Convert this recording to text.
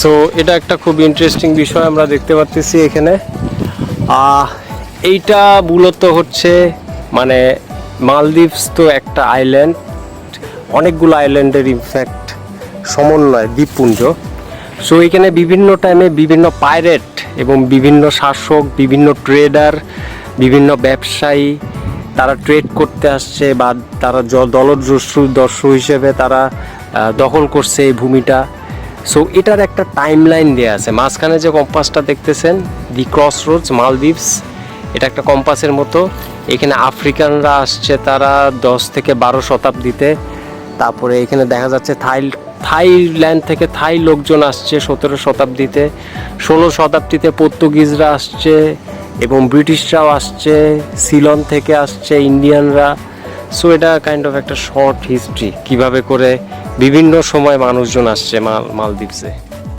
So এটা একটা খুব ইন্টারেস্টিং বিষয় আমরা দেখতে পাচ্ছি এখানে। এইটা মূলত হচ্ছে মানে মালদ্বীপস তো একটা আইল্যান্ড অনেকগুলো আইল্যান্ডের ইনফ্যাক্ট সমন্বয়, দ্বীপপুঞ্জ। সো এখানে বিভিন্ন টাইমে বিভিন্ন পাইরেট এবং বিভিন্ন শাসক, বিভিন্ন ট্রেডার বিভিন্ন ব্যবসায়ী, তারা ট্রেড করতে আসছে বা তারা দলদস্যু দস্যু হিসেবে তারা দখল করছে এই ভূমিটা। সো এটার একটা টাইম লাইন দেওয়া আছে। মাঝখানে যে কম্পাসটা দেখতেছেন দি ক্রস রোডস মালদ্বীপস এটা একটা কম্পাসের মতো। এখানে আফ্রিকানরা আসছে তারা দশ থেকে বারো শতাব্দীতে। তারপরে এখানে দেখা যাচ্ছে থাই, থাইল্যান্ড থেকে থাই লোকজন আসছে সতেরো শতাব্দীতে। ষোলো শতাব্দীতে পর্তুগিজরা আসছে এবং ব্রিটিশরাও আসছে, সিলন থেকে আসছে ইন্ডিয়ানরা। সো এটা কাইন্ড অফ একটা শর্ট হিস্ট্রি কীভাবে করে বিভিন্ন সময় মানুষজন আসছে মাল মালদ্বীপসে